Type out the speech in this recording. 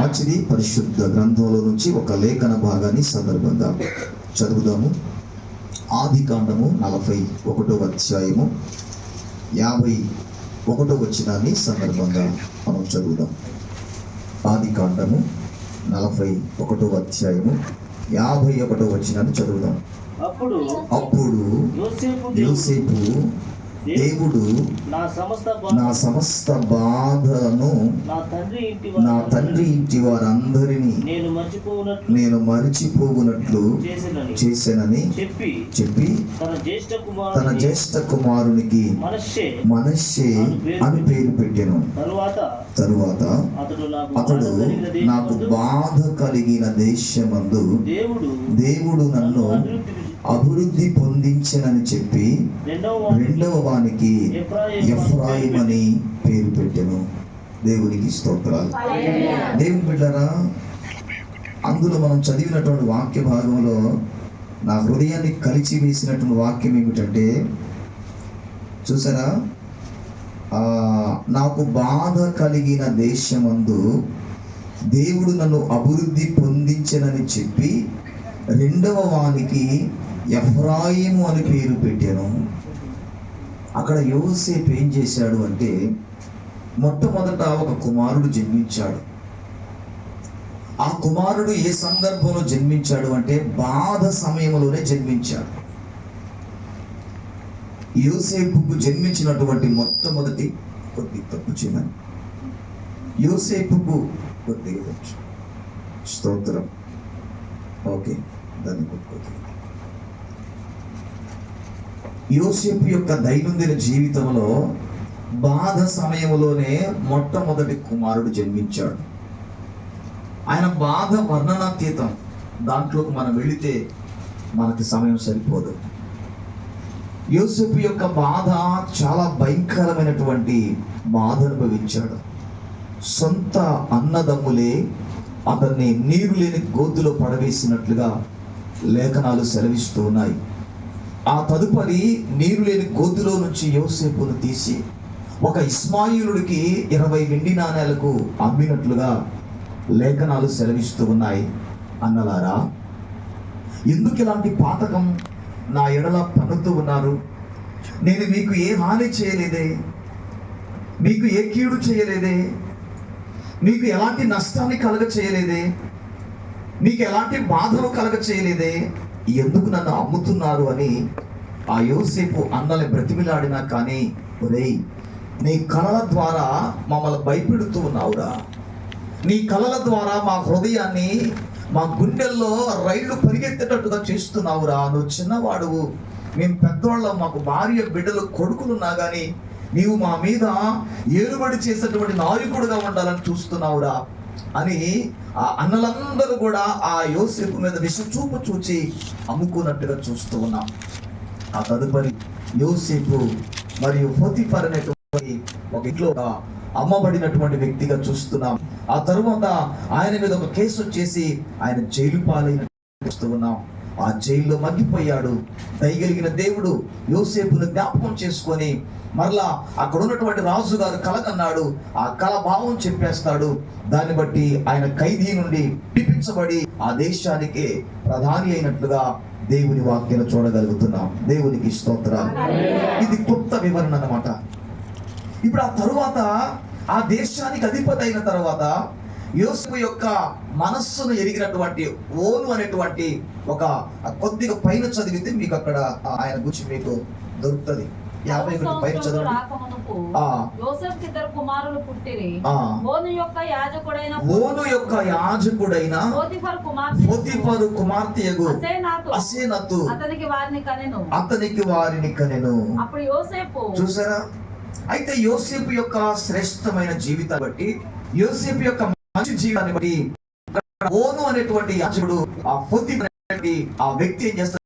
మంచిది పరిశుద్ధ గ్రంథంలో నుంచి ఒక లేఖన భాగాన్ని సందర్భంగా చదువుదాము. ఆది కాండము నలభై ఒకటో అధ్యాయము యాభై ఒకటో వచ్చినాన్ని సందర్భంగా మనం చదువుదాం. ఆది కాండము నలభై ఒకటో అధ్యాయము యాభై ఒకటో వచ్చినాన్ని చదువుదాం. అప్పుడు అప్పుడు యోసేపు దేవుడు, నా సమస్త బాధను నా తండ్రి ఇంటి వారందరినీ నేను మరిచిపోగునట్లు చేశానని చెప్పి చెప్పి తన జ్యేష్ఠ కుమారునికి మనషే అని పేరు పెట్టాను. తరువాత అతడు నాకు బాధ కలిగిన దేశమందు బాధ కలిగిన దేశమందు దేవుడు దేవుడు నన్ను అభివృద్ధి పొందించనని చెప్పి రెండవ వానికి ఎఫ్రాయిం అని పేరు పెట్టెను. దేవునికి స్తోత్రాలు. దేవుని బిడ్డారా అందులో మనం చదివినటువంటి వాక్య భాగంలో నా హృదయాన్ని కలిచి వేసినటువంటి వాక్యం ఏమిటంటే చూసారా? నాకు బాధ కలిగిన దేశమందు దేవుడు నన్ను అభివృద్ధి పొందించనని చెప్పి రెండవ వానికి ఎఫ్రాయిము అని పేరు పెట్టాను. అక్కడ యోసేపు ఏం చేశాడు అంటే మొట్టమొదట ఒక కుమారుడు జన్మించాడు. ఆ కుమారుడు ఏ సందర్భంలో జన్మించాడు అంటే బాధ సమయంలోనే జన్మించాడు. యోసేపుకు జన్మించినటువంటి మొట్టమొదటి కొద్ది తప్పు చిన్న యోసేపుకు కొద్దిగా స్తోత్రం. ఓకే దాన్ని కొద్దిగా యోసేపు యొక్క దైనందిన జీవితంలో బాధ సమయంలోనే మొట్టమొదటి కుమారుడు జన్మించాడు. ఆయన బాధ వర్ణనాతీతం. దాంట్లోకి మనం వెళితే మనకి సమయం సరిపోదు. యోసేపు యొక్క బాధ చాలా భయంకరమైనటువంటి బాధ అనుభవించాడు. సొంత అన్నదమ్ములే అతన్ని నీరు లేని గోతులో పడవేసినట్లుగా లేఖనాలు సెలవిస్తూ ఉన్నాయి. ఆ తదుపరి నీరు లేని గోతులో నుంచి యోసేపును తీసి ఒక ఇస్మాయిలుడికి ఇరవై వెండి నాణేలకు అమ్మినట్లుగా లేఖనాలు సెలవిస్తూ ఉన్నాయి. అన్నలారా ఎందుకు ఇలాంటి పాతకం నా ఎడల పన్నుతూ ఉన్నారు? నేను మీకు ఏ హాని చేయలేదే? మీకు ఏ కీడు చేయలేదే? మీకు ఎలాంటి నష్టాన్ని కలగ చేయలేదే? మీకు ఎలాంటి బాధలు కలగ చేయలేదే? ఎందుకు నన్ను అమ్ముతున్నారు అని ఆ యోసేపు అన్నల్ని బ్రతిమిలాడినా కానీ ఒరే నీ కళల ద్వారా మమ్మల్ని భయపెడుతూ ఉన్నావురా. నీ కళల ద్వారా మా హృదయాన్ని మా గుండెల్లో రైళ్ళు పరిగెత్తేటట్టుగా చేస్తున్నావురా. నువ్వు చిన్నవాడువు. మేము పెద్దవాళ్ళం మాకు భార్య బిడ్డలు కొడుకులున్నా కానీ నీవు మా మీద ఏలుబడి చేసేటువంటి నాయకుడుగా ఉండాలని చూస్తున్నావురా. అని ఆ అన్నలందరూ కూడా ఆ యోసేపు మీద విషచూపు చూచి అమ్ముకున్నట్టుగా చూస్తూ ఉన్నాం. ఆ తదుపరి యోసేపు మరియు ఫోతిఫర్ అనేటువంటి ఒక ఇంట్లో అమ్మబడినటువంటి వ్యక్తిగా చూస్తున్నాం. ఆ తరువాత ఆయన మీద ఒక కేసు వచ్చేసి ఆయన జైలు పాలైన చూస్తూ ఉన్నాం. ఆ జైల్లో మగ్గిపోయాడు. దయగలిగిన దేవుడు యోసేపును జ్ఞాపకం చేసుకొని మరలా అక్కడ ఉన్నటువంటి రాజు గారు ఆ కళ భావం చెప్పేస్తాడు. దాన్ని బట్టి ఆయన ఖైదీ నుండి విడిపించబడి ఆ దేశానికి ప్రధాని అయినట్లుగా దేవుని వాక్యం చూడగలుగుతున్నాం. దేవునికి స్తోత్రాలు. ఇది కొత్త వివరణ అన్నమాట. ఇప్పుడు ఆ తరువాత ఆ దేశానికి అధిపతి అయిన తర్వాత యోసేపు యొక్క మనస్సును ఎరిగినటువంటి ఓను అనేటువంటి ఒక కొద్దిగా పైన చదివితే మీకు అక్కడ ఆయన గురించి మీకు దొరుకుతుంది. యాభై ఒకటి పైన చదవండి. ఓను యొక్క యాజకుడైన పోతిఫర్ కుమార్తె అసేనాతు. అతనికి వారిని కనెను. అతనికి వారిని కనెను. అప్పుడు యోసేపు చూసారా? అయితే యోసేపు యొక్క శ్రేష్టమైన జీవితాన్ని బట్టి యోసేపు యొక్క మంచి జీవితాన్ని బట్టి ఓను అనేటువంటి యాజకుడు ఆ పొత్తి ఆ వ్యక్తి ఏం చేస్తాడు?